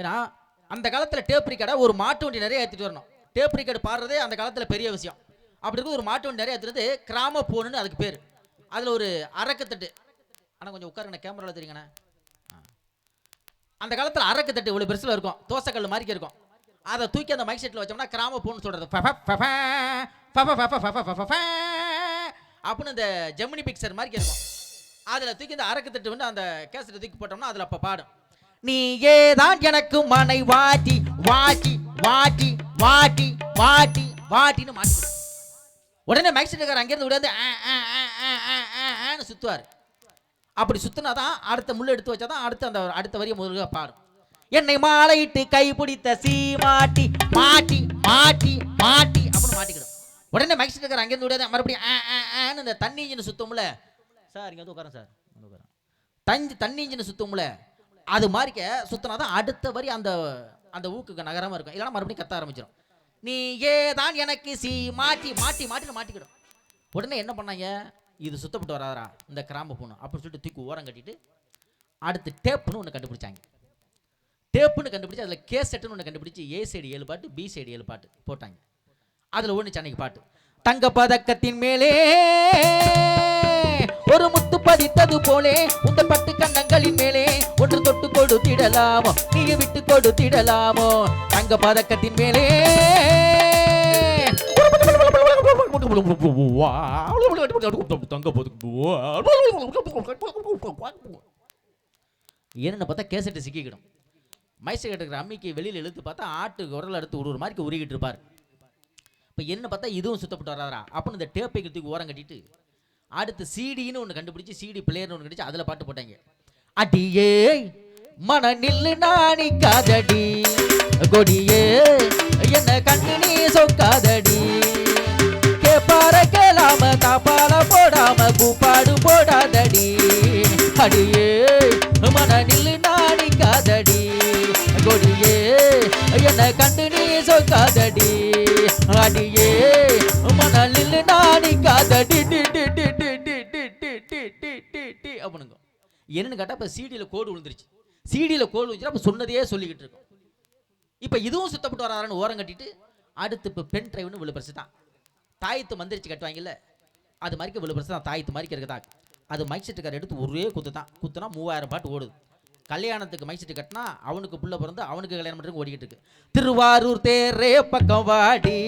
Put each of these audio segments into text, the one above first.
ஏன்னா அந்த காலத்தில் டேப் ரிக்கார்டை ஒரு மாட்டு வண்டி நிறைய ஏற்றிட்டு வரணும் டேப் ரிக்கார்டு பாடுறதே அந்த காலத்தில் பெரிய விஷயம் அப்படி இருக்கும் ஒரு மாட்டு வண்டி நிறைய ஏற்றுறது கிராம போனுன்னு அதுக்கு பேர் அதில் ஒரு அரக்கத்தட்டு ஆனால் கொஞ்சம் உட்காருங்க கேமராவில் தெரியுங்கண்ணா அந்த காலத்தில் அரக்கத்தட்டு இவ்வளோ பெருசில் இருக்கும் தோசைக்கல் மாதிரி இருக்கும் அதை தூக்கி அந்த மைக் செட்டில் வச்சோம்னா கிராம போன்னு சொல்கிறது அப்படின்னு இந்த ஜெமினி பிக்சர் மாதிரி இருக்கும் அதில் தூக்கி இந்த அரக்கத்தட்டு வந்து அந்த கேசட்டை தூக்கி போட்டோம்னா அதில் அப்போ பாடும் நீ ஏதான் எனக்கு மனை வாட்டி வாட்டி வாட்டி வாட்டி வாட்டி வாட்டின்னு மாட்டி உடனே மைக் அங்கேருந்து விடாது ஆன்னு சுத்துவார். அப்படி சுத்தினா தான் அடுத்த முள்ளு எடுத்து வச்சா தான் அடுத்த அந்த அடுத்த வரிய முதல்ல பாடும். என்னை மாலையிட்டு கை பிடித்த சீ மாட்டி மாட்டி மாட்டி மாட்டி அப்படின்னு மாட்டிக்கிடும். உடனே மைக் செட்டுக்கார அங்கேருந்து விடாது மறுபடியும் ஆ, ஆ, ஆன்னு இந்த தண்ணி இன்ஜின் சுத்தமுல. சார் இங்கே வந்து உட்காரன் சார். உட்காரன் தஞ்சு தண்ணி இன்ஜின் சுத்தமுல. அது மாதிரிக்க சுத்தினா தான் அடுத்த வரி அந்த அந்த ஊக்குக்கு நகரமாக இருக்கும். இல்லைன்னா மறுபடியும் கத்த ஆரம்பிச்சிடும் நீ ஏதான் எனக்கு சி மாட்டி மாட்டி மாட்டி மாட்டிக்கிடும். உடனே என்ன பண்ணாங்க? இது சுத்தப்பட்டு வராதரா இந்த கிராம பொண்ணு அப்படின்னு சொல்லிட்டு தூக்கி ஓரம் கட்டிட்டு அடுத்து டேப்புன்னு ஒன்று கண்டுபிடிச்சாங்க. டேப்புன்னு கண்டுபிடிச்சி அதில் கே செட்டுன்னு ஒன்று கண்டுபிடிச்சி ஏ சைடு ஏழு பாட்டு பி சைடு ஏழு பாட்டு போட்டாங்க. அதில் ஒன்று சென்னைக்கு பாட்டு. தங்க பதக்கத்தின் மேலே ஒரு முத்து பதித்தது போலே உந்த பட்டு கண்டங்களின் மேலே ஒன்று தொட்டு கொடுத்திடலாமோ? நீ விட்டு கொடுத்திடலாமோ? தங்க பதக்கத்தின் மேலே. தங்க பார்த்தா கேசட்டு சிக்கிக்கிடும். மைசை கட்டுக்கிற அம்மிக்கு வெளியில் இழுத்து பார்த்தா ஆட்டு குரல் எடுத்து ஒரு ஒரு மாதிரி உருகிட்டு இருப்பார். இப்போ என்ன பார்த்தா இதுவும் சுத்தப்பட்டு வராதா அப்படின்னு இந்த டேப்பை தூக்கி ஓரம் கட்டிட்டு அடுத்து சிடின்னு ஒன்று கண்டுபிடிச்சி சிடி பிளேயர்னு ஒன்று கடிச்சு அதில் பாட்டு போட்டாங்க. அடியே மன நில்லு நாணி காதடி. கொடியே என்ன கண்ணு நீ சொக்காதடி. கேப்பார கேளாம தாப்பால போடாம கூப்பாடு போடாதடி. அடியே மன நில்லு நாணி காதடி. கொடியே என்ன கண்டு நீ சொக்காதடி. அடியே மன நில்லு நாணி காதடி. என்னன்னு கேட்டால் இப்போ சிடியில் கோடு விழுந்துருச்சு. சிடியில் கோடு விழுந்துச்சு அப்போ சொன்னதையே சொல்லிக்கிட்டு இருக்கோம். இப்போ இதுவும் சுத்தப்பட்டு வராதான்னு ஓரம் கட்டிட்டு அடுத்து இப்போ பென் டிரைவ்னு விழுப்புரசு தான். தாயத்து மந்திரிச்சு கட்டுவாங்கல்ல அது மாதிரி விழுப்புரசு தான். தாயத்து மாதிரி இருக்குதா அது மைக் செட்டுக்கார எடுத்து ஒரே குத்து தான். குத்துனா மூவாயிரம் பாட்டு ஓடுது. கல்யாணத்துக்கு மைக் செட்டு கட்டினா அவனுக்கு புள்ள பிறந்து அவனுக்கு கல்யாணம் பண்ணுறதுக்கு ஓடிக்கிட்டு இருக்கு. திருவாரூர் தேரே பக்கம் வாடி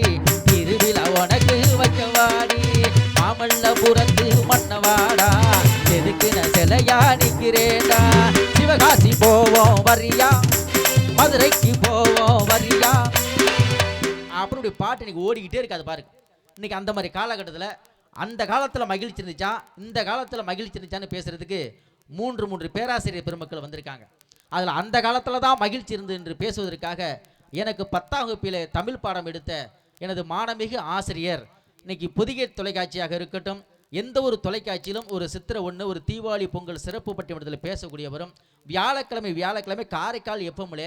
திருவிழா உனக்கு வைக்க வாடி மாமல்லபுரத்து மன்னவாடா. எதுக்குன சிலையா நிக்கிறேடா சிவகாசி போவோம் வரியா? மதுரைக்கு போவோம் வரியா? அப்புறம் இப்படி பாட்டு இன்னைக்கு ஓடிக்கிட்டே இருக்காது பாருங்க. இன்னைக்கு அந்த மாதிரி காலகட்டத்தில் அந்த காலத்தில் மகிழ்ச்சி இருந்துச்சா இந்த காலத்தில் மகிழ்ச்சி இருந்துச்சான்னு பேசுறதுக்கு மூன்று மூன்று பேராசிரியர் பெருமக்கள் வந்திருக்காங்க. அதில் அந்த காலத்தில் தான் மகிழ்ச்சி இருந்து என்று பேசுவதற்காக எனக்கு பத்தாம் வகுப்பில் தமிழ் பாடம் எடுத்த எனது மாணமிகு ஆசிரியர் இன்னைக்கு புதிய தொலைக்காட்சியாக இருக்கட்டும் எந்த ஒரு தொலைக்காட்சியிலும் ஒரு சித்திரை ஒன்று ஒரு தீபாவளி பொங்கல் சிறப்பு பட்டிமன்றத்தில் பேசக்கூடியவரும் வியாழக்கிழமை வியாழக்கிழமை காரைக்கால் எப்பமிலே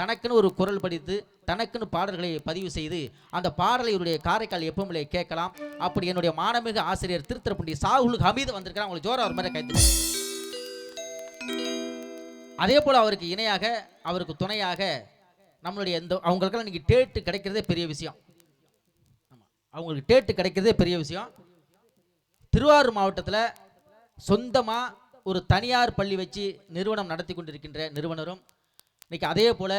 தனக்குன்னு ஒரு குரல் படித்து தனக்குன்னு பாடல்களை பதிவு செய்து அந்த பாடலை இவருடைய காரைக்கால் எப்பமிலே கேட்கலாம். அப்படி என்னுடைய மாணமிகு ஆசிரியர் திருத்திரப்பண்டி சாகுல் ஹமீது வந்திருக்கிறார். அவங்களுக்கு ஜோரா ஒரு மாதிரி கைத்து அதே போல் அவருக்கு இணையாக அவருக்கு துணையாக நம்மளுடைய இந்த அவங்களுக்கெல்லாம் இன்னைக்கு டேட்டு கிடைக்கிறதே பெரிய விஷயம். ஆமாம் அவங்களுக்கு டேட்டு கிடைக்கிறதே பெரிய விஷயம். திருவாரூர் மாவட்டத்தில் சொந்தமாக ஒரு தனியார் பள்ளி வச்சு நிறுவனம் நடத்தி கொண்டிருக்கின்ற நிறுவனரும் இன்றைக்கி அதே போல்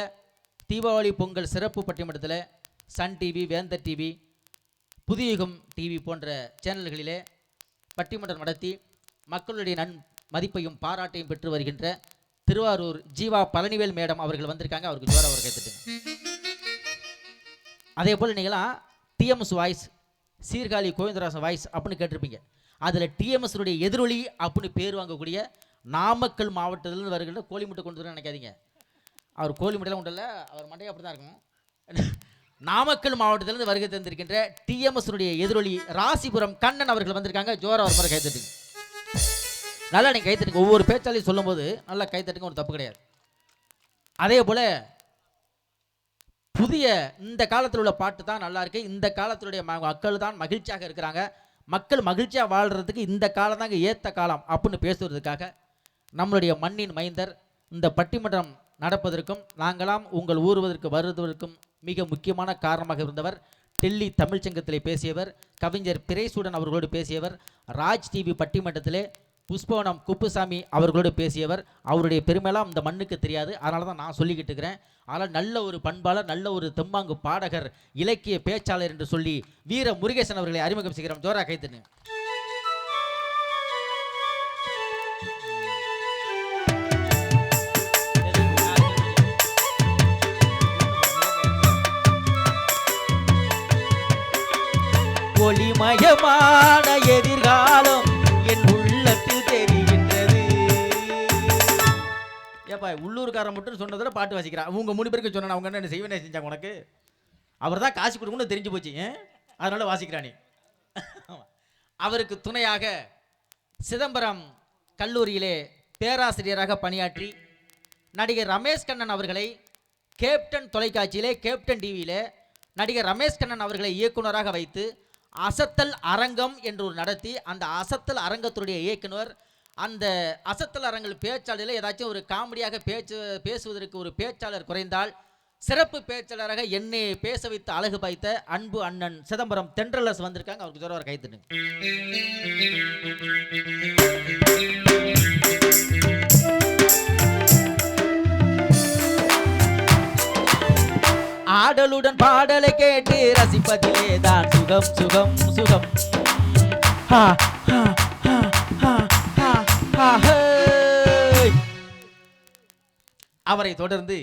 தீபாவளி பொங்கல் சிறப்பு பட்டிமன்றத்தில் Sun TV Vendhar TV Puthuyugam TV போன்ற சேனல்களிலே பட்டிமன்றம் நடத்தி மக்களுடைய நன் மதிப்பையும் பாராட்டையும் பெற்று வருகின்ற திருவாரூர் ஜீவா பழனிவேல் மேடம் அவர்கள் வந்திருக்காங்க. அவருக்கு ஜோர அவர் கேட்டுட்டு அதே போல் நீங்களாம் TMS voice Sirkazhi Govindarajan voice அப்படின்னு கேட்டிருப்பீங்க. அதில் டிஎம்எஸ்னுடைய எதிரொலி அப்படின்னு பேர் வாங்கக்கூடிய நாமக்கல் மாவட்டத்திலிருந்து வருகின்ற கோழிமுட்டை கொண்டு வரேன் நினைக்காதீங்க. அவர் கோழிமட்டைலாம் கொண்டு இல்லை அவர் மண்டையை அப்படி தான் இருக்கும். நாமக்கல் மாவட்டத்திலிருந்து வருகை தந்திருக்கின்ற டிஎம்எஸ்னுடைய எதிரொலி ராசிபுரம் கண்ணன் அவர்கள் வந்திருக்காங்க. ஜோரா ஒரு மாதிரி கைத்தட்டுங்க நல்லா நீங்கள் கைத்தட்டுங்க ஒவ்வொரு பேச்சாலையும் சொல்லும்போது நல்லா கைத்தட்டுங்க ஒரு தப்பு கிடையாது. அதே போல் புதிய இந்த காலத்தில் உள்ள பாட்டு தான் நல்லா இருக்கு. இந்த காலத்தினுடைய ம- மக்கள் தான் மகிழ்ச்சியாக இருக்கிறாங்க. மக்கள் மகிழ்ச்சியாக வாழ்றதுக்கு இந்த காலம் தாங்க ஏற்ற காலம் அப்படின்னு பேசுவதற்காக நம்மளுடைய மண்ணின் மைந்தர் இந்த பட்டிமன்றம் நடப்பதற்கும் நாங்களாம் உங்கள் ஊறுவதற்கு வருவதற்கும் மிக முக்கியமான காரணமாக இருந்தவர் டெல்லி தமிழ்ச்சங்கத்திலே பேசியவர் கவிஞர் பிறைசூடன் அவர்களோடு பேசியவர் ராஜ் டிவி பட்டிமன்றத்திலே புஷ்பவனம் குப்புசாமி அவர்களோடு பேசியவர். அவருடைய பெருமைலாம் இந்த மண்ணுக்கு தெரியாது. அதனால தான் நான் சொல்லிக்கிட்டு இருக்கிறேன். ஆனால் நல்ல ஒரு பண்பாளர் நல்ல ஒரு தெம்மாங்கு பாடகர் இலக்கிய பேச்சாளர் என்று சொல்லி வீர முருகேசன் அவர்களை அறிமுகம் செய்கிறோம். ஜோரா கைத்துன்னு ஒளிமயமான எதிர்காலம். ஏப்பா உள்ளூர்காரன் மட்டும் சொன்னதில் பாட்டு வாசிக்கிறான் உங்க மூணு பேருக்கு சொன்ன அவங்க என்ன செய்வனே செஞ்சாங்க உனக்கு? அவர் தான் காசு கொடுக்கணும்னு தெரிஞ்சு போச்சு அதனால வாசிக்கிறானே அவருக்கு துணையாக சிதம்பரம் கல்லூரியிலே பேராசிரியராக பணியாற்றி நடிகர் ரமேஷ் கண்ணன் அவர்களை கேப்டன் தொலைக்காட்சியிலே கேப்டன் டிவியிலே நடிகர் ரமேஷ் கண்ணன் அவர்களை இயக்குனராக வைத்து அசத்தல் அரங்கம் என்று ஒரு நடத்தி அந்த அசத்தல் அரங்கத்துடைய இயக்குனர் அந்த அசத்தல் அரங்கில் பேச்சாளரில் ஏதாச்சும் ஒரு காமெடியாக பேச்சு பேசுவதற்கு ஒரு பேச்சாளர் குறைந்தால் சிறப்பு பேச்சாளராக என்னை பேச வைத்து அழகு பாய்த்த அன்பு அண்ணன் சிதம்பரம் தென்றலஸ் வந்திருக்காங்க. அவருக்கு சொல்ல ஒரு கைத்துட்டு ஆடலுடன் பாடலை கேட்டு ரசிப்பதிலே தான் சுகம் சுகம் சுகம். அவரை தொடர்ந்து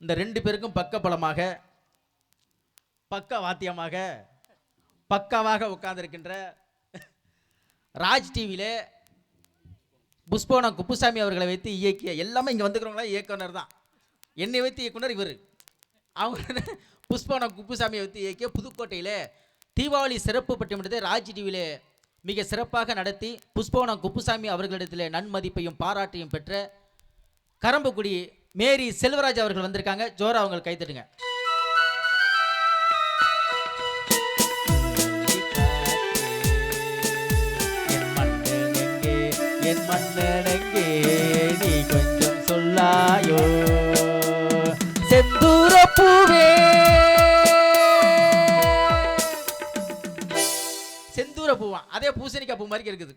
இந்த ரெண்டு பேருக்கும் பக்க பலமாக பக்க வாத்தியமாக பக்காவாக உட்கார்ந்திருக்கின்ற ராஜ் டிவியிலே புஷ்போனா குப்புசாமி அவர்களை வைத்து இயக்கிய எல்லாமே இங்கே வந்துக்கிறவங்களா இயக்குனர் தான். என்னை வைத்து இயக்குனர் இவர். அவங்க புஷ்போனா குப்புசாமியை வைத்து இயக்கிய புதுக்கோட்டையில் தீபாவளி சிறப்பு பட்டிமன்றத்தை ராஜ் டிவியில் மிக சிறப்பாக நடத்தி புஷ்பவனம் குப்புசாமி அவர்களிடத்தில் நன்மதிப்பையும் பாராட்டையும் பெற்ற கரம்புக்குடி மேரி செல்வராஜ் அவர்கள் வந்திருக்காங்க. ஜோரா அவங்களை கைத்தட்டுங்க என் மன்னன் பூ மாதிரி இருக்குது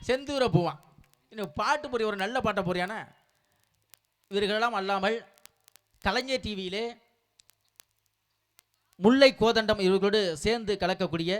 செந்தூர பூவான் இன்னும் பாட்டு பொறி ஒரு நல்ல பாட்டை போறியானா இவர்களெல்லாம் அல்லாமல் கலைஞர் டிவியிலே முல்லை கோதண்டம் இவர்களோடு சேர்ந்து கலக்கக்கூடிய